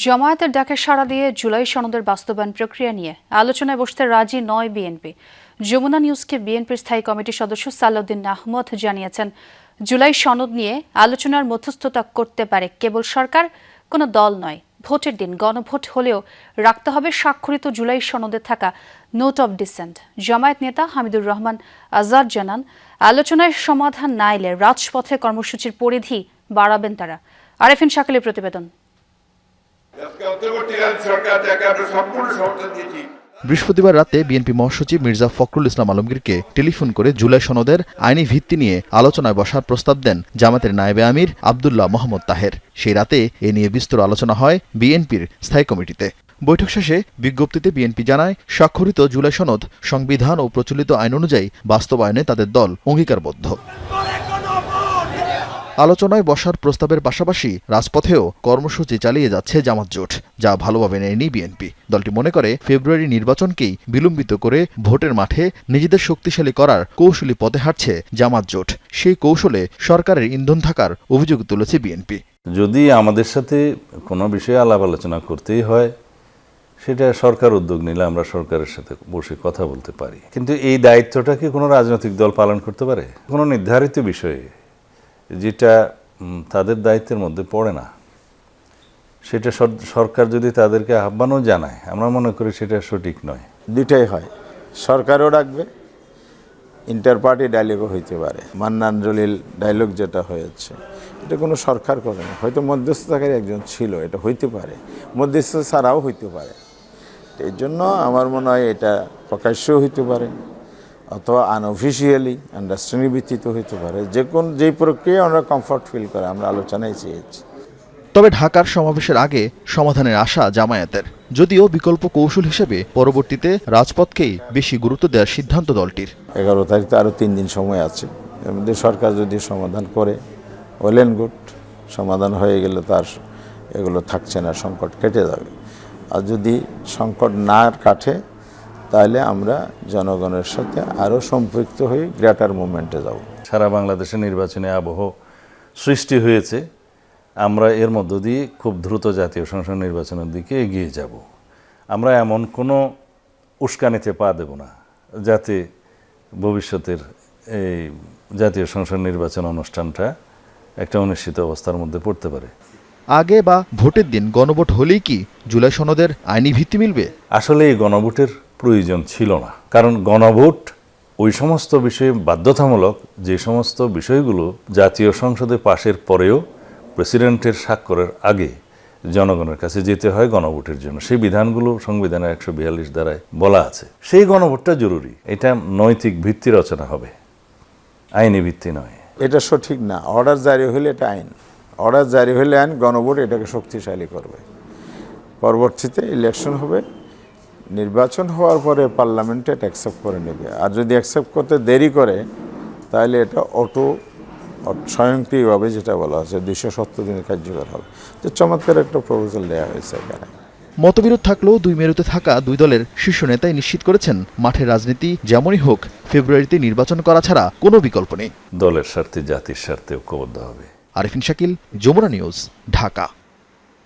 জামায়াতের ডাকে সাড়া দিয়ে জুলাই সনদের বাস্তবায়ন প্রক্রিয়া নিয়ে আলোচনায় বসতে রাজি নয় বিএনপি। যমুনা নিউজকে বিএনপির স্থায়ী কমিটির সদস্য সালাউদ্দিন আহমদ জানিয়েছেন, জুলাই সনদ নিয়ে আলোচনার মধ্যস্থতা করতে পারে কেবল সরকার, কোনো দল নয়। ভোটের দিন গণভোট হলেও রাখতে হবে স্বাক্ষরিত জুলাই সনদে থাকা নোট অব ডিসেন্ট। জামায়াত নেতা হামিদুর রহমান আজাদ জানান, আলোচনায় সমাধান না এলে রাজপথে কর্মসূচির পরিধি বাড়াবেন তারা। আরেফিন শাকিলের প্রতিবেদন। বৃহস্পতিবার রাতে বিএনপি মহাসচিব মির্জা ফখরুল ইসলাম আলমগীরকে টেলিফোন করে জুলাই সনদের আইনি ভিত্তি নিয়ে আলোচনায় বসার প্রস্তাব দেন জামাতের নায়েবে আমির আবদুল্লাহ মোহাম্মদ তাহের। সেই রাতে এ নিয়ে বিস্তর আলোচনা হয় বিএনপির স্থায়ী কমিটিতে। বৈঠক শেষে বিজ্ঞপ্তিতে বিএনপি জানায়, স্বাক্ষরিত জুলাই সনদ সংবিধান ও প্রচলিত আইন অনুযায়ী বাস্তবায়নে তাদের দল অঙ্গীকারবদ্ধ। আলোচনায় বসার প্রস্তাবের পাশাপাশি রাজপথেও কর্মসূচি চালিয়ে যাচ্ছে জামাত জোট, যা ভালোভাবে নেয়নি বিএনপি। দলটি মনে করে ফেব্রুয়ারি নির্বাচনকেই বিলম্বিত করে ভোটের মাঠে নিজেদের শক্তিশালী করার কৌশলী পথে হাঁটছে জামাত জোট। সেই কৌশলে সরকারের ইন্ধন থাকার অভিযোগ তুলেছে বিএনপি। যদি আমাদের সাথে কোনো বিষয়ে আলাপ আলোচনা করতেই হয়, সেটা সরকার উদ্যোগ নিলে আমরা সরকারের সাথে বসে কথা বলতে পারি। কিন্তু এই দায়িত্বটা কি কোনো রাজনৈতিক দল পালন করতে পারে? কোনো নির্ধারিত বিষয়ে যেটা তাদের দায়িত্বের মধ্যে পড়ে না। সেটা সর- সরকার যদি তাদেরকে আহ্বানও জানায়, আমরা মনে করি সেটা সঠিক নয়। দুইটাই হয়। সরকারও ডাকবে ইন্টার পার্টি ডায়লগও হইতে পারে। মান্নান জলিল ডায়লগ যেটা হয়েছে, এটা কোনো সরকার করে না। হয়তো মধ্যস্থতাকারী একজন ছিল, এটা হইতে পারে। মধ্যস্থ ছাড়াও হইতে পারে। এই জন্য আমার মনে হয় এটা প্রকাশ্যও হইতে পারে। অথবা আনঅফিসিয়ালি আন্ডারস্ট্যান্ডিং ভিত্তিতে হইতে পারে যে কোন যেই প্রক্রিয়ায় আমরা কমফর্ট ফিল করে আমরা আলোচনায় চেয়েছি। তবে ঢাকার সমাবেশের আগে সমাধানের আশা জামায়াতের। যদিও বিকল্প কৌশল হিসেবে পরবর্তীতে রাজপথকেই বেশি গুরুত্ব দেওয়ার সিদ্ধান্ত দলটির। এগারো তারিখ তো আরও তিন দিন সময় আছে। এর মধ্যে সরকার যদি সমাধান করে ওয়েল অ্যান্ড গুড সমাধান হয়ে গেলে তার এগুলো থাকছে না সংকট কেটে যাবে। আর যদি সংকট না কাটে তাহলে আমরা জনগণের সাথে আরও সম্পৃক্ত হয়ে গ্রেটার মুভমেন্টে যাব। সারা বাংলাদেশে নির্বাচনে আবহ সৃষ্টি হয়েছে। আমরা এর মধ্য দিয়ে খুব দ্রুত জাতীয় সংসদ নির্বাচনের দিকে এগিয়ে যাব। আমরা এমন কোনো উস্কানিতে পা দেব না যাতে ভবিষ্যতের এই জাতীয় সংসদ নির্বাচন অনুষ্ঠানটা একটা অনিশ্চিত অবস্থার মধ্যে পড়তে পারে। আগে বা ভোটের দিন গণভোট হলেই কি জুলাই সনদের আইনি ভিত্তি মিলবে? আসলে এই গণভোটের প্রয়োজন ছিল না। কারণ গণভোট ওই সমস্ত বিষয়ে বাধ্যতামূলক যে সমস্ত বিষয়গুলো জাতীয় সংসদে পাশের পরেও প্রেসিডেন্টের স্বাক্ষরের আগে জনগণের কাছে যেতে হয় গণভোটের জন্য। সেই বিধানগুলো সংবিধানের একশো বিয়াল্লিশ দ্বারায় বলা আছে। সেই গণভোটটা জরুরি। এটা নৈতিক ভিত্তি রচনা হবে। আইনি ভিত্তি নয়। এটা সঠিক না। অর্ডার জারি হলে এটা আইন। অর্ডার জারি হলে আইন, গণভোট এটাকে শক্তিশালী করবে। পরবর্তীতে ইলেকশন হবে। নির্বাচন হওয়ার পরে পার্লামেন্টে এটা অ্যাকসেপ্ট করে নেবে। আর যদি অ্যাকসেপ্ট করতে দেরি করে তাহলে এটা অটো স্বয়ংক্রিয়ভাবে যেটা বলা হচ্ছে দুইশো সত্তর দিনে কার্যকর হবে। তো চমৎকার একটা প্রপোজাল দেওয়া হয়েছে এখানে। মতবিরোধ থাকলেও দুই মেরুতে থাকা দুই দলের শীর্ষ নেতাই নিশ্চিত করেছেন মাঠের রাজনীতি যেমনই হোক ফেব্রুয়ারিতে নির্বাচন করা ছাড়া কোনো বিকল্প নেই। দলের স্বার্থে জাতির স্বার্থে ঐক্যবদ্ধ হবে। আরিফিন শাকিল যমুনা নিউজ ঢাকা।